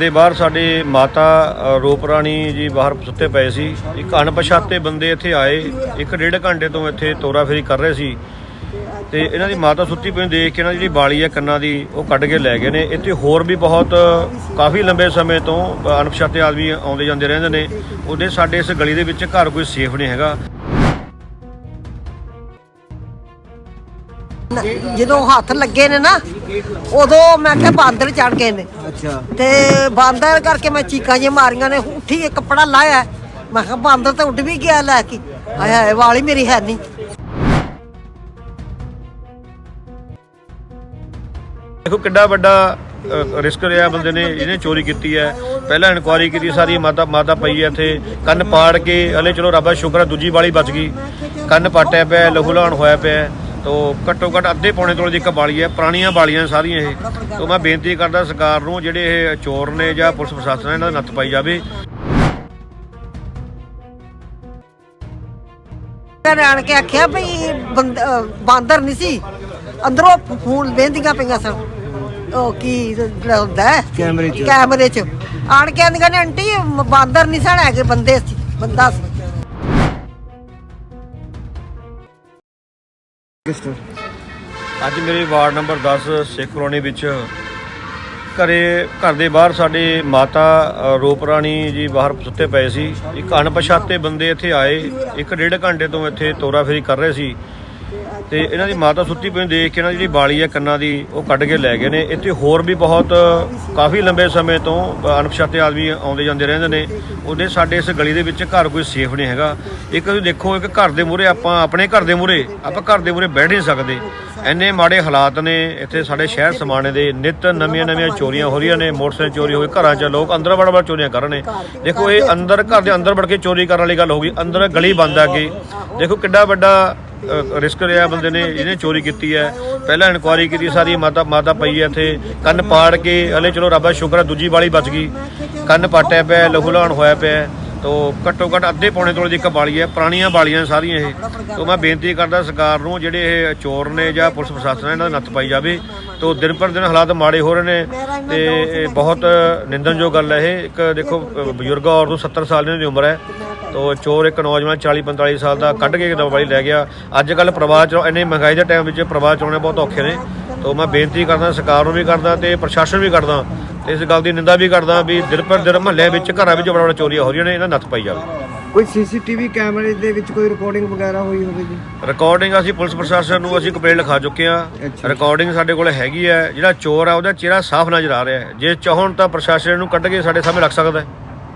ਦੇ ਬਾਹਰ ਸਾਡੇ ਮਾਤਾ ਅ, ਰੂਪ ਰਾਣੀ ਜੀ ਬਾਹਰ ਸੁੱਤੇ ਪਏ ਸੀ। ਇੱਕ ਅਣਪਛਾਤੇ ਬੰਦੇ ਇੱਥੇ ਆਏ ਇੱਕ ਡੇਢ ਘੰਟੇ ਤੋਂ ਇੱਥੇ ਤੋਰਾ ਫੇਰੀ ਕਰ ਰਹੇ ਸੀ। ਤੇ ਇਹਨਾਂ ਦੀ ਮਾਤਾ ਸੁੱਤੀ ਪਈ ਨੂੰ ਦੇਖ ਕੇ ਇਹਨਾਂ ਦੀ ਜਿਹੜੀ ਬਾਲੀ ਹੈ ਕੰਨਾਂ ਦੀ ਉਹ ਕੱਢ ਕੇ ਲੈ ਗਏ ਨੇ। ਇੱਥੇ ਹੋਰ ਵੀ ਬਹੁਤ ਕਾਫੀ ਲੰਬੇ ਸਮੇਂ ਤੋਂ ਅਣਪਛਾਤੇ ਆਦਮੀ ਆਉਂਦੇ ਜਾਂਦੇ ਰਹਿੰਦੇ ਨੇ। ਉਹਦੇ ਸਾਡੇ ਇਸ ਗਲੀ ਦੇ ਵਿੱਚ ਘਰ ਕੋਈ ਸੇਫ ਨਹੀਂ ਹੈਗਾ। ਜਦੋਂ ਹੱਥ ਲੱਗੇ ਨੇ ਨਾ ਉਦੋਂ ਮੈਂ ਕਿਹਾ ਬਾਂਦਰ ਚੜ ਗਏ ਨੇ। ਅੱਛਾ। ਤੇ ਬਾਂਦਰ ਕਰਕੇ ਮੈਂ ਚੀਕਾਂ ਜੇ ਮਾਰੀਆਂ ਨੇ ਉੱਠੀ ਇਹ ਕੱਪੜਾ ਲਾਇਆ। ਮੈਂ ਕਿਹਾ ਬਾਂਦਰ ਤਾਂ ਉੱਡ ਵੀ ਗਿਆ ਲੈ ਕੇ। ਹਾਏ ਹਾਏ ਵਾਲੀ ਮੇਰੀ ਹੈ ਨਹੀਂ ਦੇਖੋ ਕਿੱਡਾ ਵੱਡਾ ਰਿਸਕ ਲਿਆ ਬੰਦੇ ਨੇ ਇਹਨੇ ਚੋਰੀ ਕੀਤੀ ਹੈ। ਪਹਿਲਾਂ ਇਨਕੁਆਰੀ ਕੀਤੀ ਸਾਰੀ ਮਾਤਾ ਮਾਤਾ ਪਈ ਹੈ ਇੱਥੇ। ਕੰਨ ਪਾੜ ਕੇ ਹਲੇ ਚਲੋ ਰੱਬਾ ਸ਼ੁਕਰ ਹੈ ਦੂਜੀ ਵਾਲੀ ਬਚ ਗਈ। ਕੰਨ ਪਾਟਿਆ ਪਿਆ ਲਹੂ ਲਾਣ ਹੋਇਆ ਪਿਆ। ਤੋ ਘੱਟੋ ਘੱਟ ਅੱਧੇ ਪੌਣੇ ਤੋਲੇ ਦੀ ਇੱਕ ਬਾਲੀ ਹੈ ਪੁਰਾਣੀਆਂ ਬਾਲੀਆਂ ਸਾਰੀਆਂ ਇਹ। ਤੋ ਮੈਂ ਬੇਨਤੀ ਕਰਦਾ ਸਰਕਾਰ ਨੂੰ ਜਿਹੜੇ ਇਹ ਚੋਰ ਨੇ ਜਾਂ ਪੁਲਿਸ ਪ੍ਰਸ਼ਾਸਨ ਇਹਨਾਂ ਦਾ ਨੱਥ ਪਾਈ ਜਾਵੇ। ਮੈਂ ਆਣ ਕੇ ਆਖਿਆ ਬੰਦ- ਅਹ ਬਾਂਦਰ ਨਹੀਂ ਸੀ। ਅੰਦਰੋਂ ਫੋਨ ਵੇਂਦੀਆਂ ਪਈਆਂ ਸਨ। ਉਹ ਕੀ ਜਿਹੜਾ ਹੁੰਦਾ ਹੈ? ਕੈਮਰੇ 'ਚ। ਕੈਮਰੇ 'ਚ। ਆਣ ਕੇ ਆਂਦੀਆਂ ਨੇ ਆਂਟੀ ਇਹ ਬਾਂਦਰ ਨਹੀਂ ਸਨ ਹੈਗੇ ਬੰਦੇ ਸੀ ਬੰਦਾ ਸੀ। ਅੱਜ ਮੇਰੇ ਵਾਰਡ ਨੰਬਰ 10 ਸਿੱਖ ਕਲੋਨੀ ਵਿੱਚ ਘਰੇ ਘਰ ਦੇ ਬਾਹਰ ਸਾਡੇ ਮਾਤਾ ਅ, ਰੂਪ ਰਾਣੀ ਜੀ ਬਾਹਰ ਸੁੱਤੇ ਪਏ ਸੀ। ਇੱਕ ਅਣਪਛਾਤੇ ਬੰਦੇ ਇੱਥੇ ਆਏ ਇੱਕ ਡੇਢ ਘੰਟੇ ਤੋਂ ਇੱਥੇ ਤੋਰਾ ਫੇਰੀ ਕਰ ਰਹੇ ਸੀ। ਤੇ ਇਹਨਾਂ ਦੀ ਮਾਤਾ ਸੁੱਤੀ ਪਈ ਨੂੰ ਦੇਖ ਕੇ ਇਹਨਾਂ ਦੀ ਜਿਹੜੀ ਬਾਲੀ ਹੈ ਕੰਨਾਂ ਦੀ, ਉਹ ਕੱਢ ਕੇ ਲੈ ਗਏ ਨੇ। ਇੱਥੇ ਹੋਰ ਵੀ ਬਹੁਤ ਕਾਫੀ ਲੰਬੇ ਸਮੇਂ ਤੋਂ ਅਣਪਛਾਤੇ ਆਦਮੀ ਆਉਂਦੇ ਜਾਂਦੇ ਰਹਿੰਦੇ ਨੇ। ਉਹਦੇ ਸਾਡੇ ਇਸ ਗਲੀ ਦੇ ਵਿੱਚ ਘਰ ਕੋਈ ਸੇਫ ਨਹੀਂ ਹੈਗਾ। ਇੱਕ ਤੁਸੀਂ ਦੇਖੋ, ਇੱਕ ਘਰ ਦੇ ਮੂਹਰੇ ਆਪਾਂ, ਆਪਣੇ ਘਰ ਦੇ ਮੂਹਰੇ, ਆਪਾਂ ਘਰ ਦੇ ਮੂਹਰੇ ਬੈਠ ਨਹੀਂ ਸਕਦੇ। ਇੰਨੇ ਮਾੜੇ ਹਾਲਾਤ ਨੇ, ਇੱਥੇ ਸਾਡੇ ਸ਼ਹਿਰ ਸਮਾਣੇ ਦੇ ਨਿਤ ਨਵੀਆਂ ਨਵੀਆਂ ਚੋਰੀਆਂ ਹੋ ਰਹੀਆਂ ਨੇ, ਮੋਟਰਸਾਈਕਲ ਚੋਰੀ ਹੋਈ ਘਰਾਂ 'ਚ ਲੋਕ ਅੰਦਰ ਵੜ ਵੜ ਚੋਰੀਆਂ ਕਰ ਰਹੇ ਨੇ। ਦੇਖੋ, ਇਹ ਅੰਦਰ, ਘਰ ਦੇ ਅੰਦਰ ਵੜ ਕੇ ਚੋਰੀ ਕਰਨ ਵਾਲੀ ਗੱਲ ਹੋ ਗਈ, ਅੰਦਰ ਗਲੀ ਬੰਦ ਆ ਗਈ ਦੇਖੋ, ਕਿੱਡਾ ਵੱਡਾ ਰਿਸਕ ਰਿਹਾ ਬੰਦੇ ਨੇ, ਇਹਨੇ ਚੋਰੀ ਕੀਤੀ ਹੈ। ਪਹਿਲਾਂ ਇਨਕੁਆਰੀ ਕੀਤੀ, ਸਾਰੀ ਮਾਤਾ ਮਾਤਾ ਪਈ ਹੈ ਇੱਥੇ। ਕੰਨ ਪਾੜ ਕੇ, ਹਲੇ ਚਲੋ ਰੱਬਾ ਸ਼ੁਕਰ ਹੈ, ਦੂਜੀ ਵਾਲੀ ਬਚ ਗਈ। ਕੰਨ ਪਾਟਿਆ ਪਿਆ, ਲਹੂ ਲਾਣ ਹੋਇਆ ਪਿਆ। ਤੋ ਘੱਟੋ ਘੱਟ ਅੱਧੇ ਪੌਣੇ ਤੋਲੇ ਦੀ ਇੱਕ ਬਾਲੀ ਹੈ, ਪੁਰਾਣੀਆਂ ਬਾਲੀਆਂ ਸਾਰੀਆਂ ਇਹ। ਤੋ ਮੈਂ ਬੇਨਤੀ ਕਰਦਾ ਸਰਕਾਰ ਨੂੰ, ਜਿਹੜੇ ਇਹ ਚੋਰ ਨੇ ਜਾਂ ਪੁਲਿਸ ਪ੍ਰਸ਼ਾਸਨ ਹੈ ਇਹਨਾਂ ਦਾ ਨੱਥ ਪਾਈ ਜਾਵੇ। ਤੋ ਦਿਨ ਪਰ ਦਿਨ ਹਾਲਾਤ ਮਾੜੇ ਹੋ ਰਹੇ ਨੇ ਤੇ ਇਹ ਬਹੁਤ ਨਿੰਦਣਯੋਗ ਗੱਲ ਹੈ ਇਹ। ਇੱਕ ਦੇਖੋ, ਬਜ਼ੁਰਗ ਔਰਤ ਨੂੰ 70 ਸਾਲ ਦੀ ਉਮਰ ਹੈ। ਤੋ ਚੋਰ ਇੱਕ ਨੌਜਵਾਨ 40 45 ਸਾਲ ਦਾ ਕੱਢ ਕੇ ਦਵਾਈ ਲੈ ਗਿਆ। ਅੱਜ ਕੱਲ ਪ੍ਰਵਾਹ ਚ ਇੰਨੇ ਮਹਿੰਗਾਈ ਦੇ ਟਾਈਮ ਵਿੱਚ ਪ੍ਰਵਾਹ ਚਲਾਉਣੇ ਬਹੁਤ ਔਖੇ ਨੇ। ਤੋ ਮੈਂ ਬੇਨਤੀ ਕਰਦਾ, ਸਰਕਾਰ ਨੂੰ ਵੀ ਕਰਦਾ ਤੇ ਪ੍ਰਸ਼ਾਸਨ ਵੀ ਕਰਦਾ। ਇਸ ਗੱਲ ਦੀ ਨਿੰਦਾ ਵੀ ਕਰਦਾ ਵੀ ਦਿਨ ਪਰ ਦਿਨ ਮਹੱਲੇ ਵਿੱਚ ਘਰਾਂ ਵਿੱਚ ਬੜਾ ਬੜਾ ਚੋਰੀਆਂ ਹੋ ਰਹੀਆਂ ਨੇ ਇਹਨਾਂ ਨੱਥ ਪਾਈ ਜਾਵੇ। ਕੋਈ ਸੀਸੀਟੀਵੀ ਕੈਮਰੇ ਦੇ ਵਿੱਚ ਕੋਈ ਰਿਕਾਰਡਿੰਗ ਵਗੈਰਾ ਹੋਈ ਹੋਵੇ ਜੀ? ਰਿਕਾਰਡਿੰਗ ਅਸੀਂ ਪੁਲਿਸ ਪ੍ਰਸ਼ਾਸਨ ਨੂੰ ਅਸੀਂ ਕੰਪਲੇਂਟ ਲਿਖਾ ਚੁੱਕੇ ਹਾਂ। ਰਿਕਾਰਡਿੰਗ ਸਾਡੇ ਕੋਲ ਹੈਗੀ ਹੈ ਜਿਹੜਾ ਚੋਰ ਆ ਉਹਦਾ ਚਿਹਰਾ ਸਾਫ਼ ਨਜ਼ਰ ਆ ਰਿਹਾ ਹੈ। ਜੇ ਚਾਹਣ ਤਾਂ ਪ੍ਰਸ਼ਾਸਨ ਨੂੰ ਕੱਢ ਕੇ ਸਾਡੇ ਸਾਹਮਣੇ ਰੱਖ ਸਕਦਾ ਹੈ।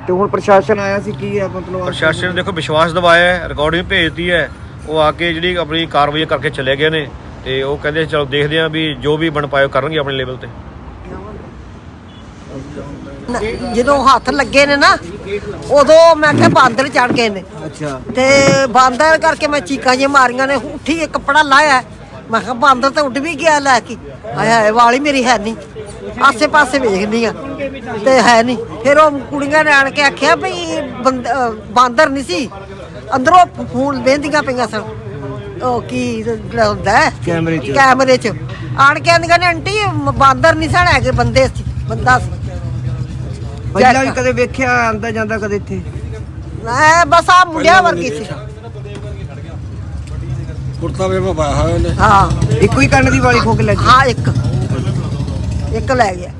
ਤੇ ਹੁਣ ਪ੍ਰਸ਼ਾਸਨ ਆਇਆ ਸੀ ਕੀ ਹੈ ਮਤਲਬ? ਪ੍ਰਸ਼ਾਸਨ ਨੇ ਦੇਖੋ ਵਿਸ਼ਵਾਸ ਦਿਵਾਇਆ ਹੈ ਰਿਕਾਰਡਿੰਗ ਭੇਜਤੀ ਹੈ। ਉਹ ਆ ਕੇ ਜਿਹੜੀ ਆਪਣੀ ਕਾਰਵਾਈ ਕਰਕੇ ਚਲੇ ਗਏ ਨੇ ਤੇ ਉਹ ਕਹਿੰਦੇ ਚਲੋ ਦੇਖਦੇ ਹਾਂ ਵੀ ਜੋ ਵੀ ਬਣ ਪਾਇਓ ਕਰਨਗੇ ਆਪਣੇ ਲੈਵਲ ਤੇ। ਜਦੋਂ ਹੱਥ ਲੱਗੇ ਨੇ ਨਾ ਉਦੋਂ ਮੈਂ ਕਿਹਾ ਬਾਂਦਰ ਚੜ ਗਏ ਨੇ। ਅੱਛਾ। ਤੇ ਬਾਂਦਰ ਕਰਕੇ ਮੈਂ ਚੀਕਾਂ ਜੇ ਮਾਰੀਆਂ ਨੇ ਉੱਠੀ ਇਹ ਕੱਪੜਾ ਲਾਇਆ। ਮੈਂ ਕਿਹਾ ਬਾਂਦਰ ਤਾਂ ਉੱਡ ਵੀ ਗਿਆ ਲੈ ਕੇ। ਹਾਏ ਹਾਏ ਵਾਲੀ ਮੇਰੀ ਹੈ ਨਹੀਂ। ਆਸੇ ਪਾਸੇ ਵੇਖਦੀ ਆ ਤੇ ਹੈ ਨਹੀਂ। ਫਿਰ ਉਹ ਕੁੜੀਆਂ ਨੇ ਆਣ ਕੇ ਆਖਿਆ ਭਈ ਬੰਦ- ਅਹ ਬਾਂਦਰ ਨਹੀਂ ਸੀ। ਅੰਦਰੋਂ ਫੋਨ ਵੇਂਦੀਆਂ ਪਈਆਂ ਸਨ। ਉਹ ਕੀ ਜਿਹੜਾ ਹੁੰਦਾ ਹੈ? ਕੈਮਰੇ 'ਚ। ਕੈਮਰੇ 'ਚ। ਆਣ ਕੇ ਆਂਦੀਆਂ ਨੇ ਆਂਟੀ ਇਹ ਬਾਂਦਰ ਨਹੀਂ ਸਨ ਹੈਗੇ ਬੰਦੇ ਸੀ ਬੰਦਾ ਸੀ। ਪਹਿਲਾਂ ਵੀ ਕਦੇ ਵੇਖਿਆ ਆਂਦਾ ਜਾਂਦਾ ਕਦੇ ਇੱਥੇ? ਮੈਂ ਬਸ ਆ ਮੁੰਡਿਆਂ ਵਰਗੀ ਸੀ। ਕੁੜਤਾ ਪਜਾਮਾ ਪਾਇਆ ਹੋਇਆ ਉਹਨੇ। ਹਾਂ। ਇੱਕੋ ਹੀ ਕੰਨ ਦੀ ਵਾਲੀ ਖੋ ਕੇ ਲੈ ਗਈ? ਹਾਂ ਇੱਕ। ਇੱਕ ਲੈ ਗਿਆ।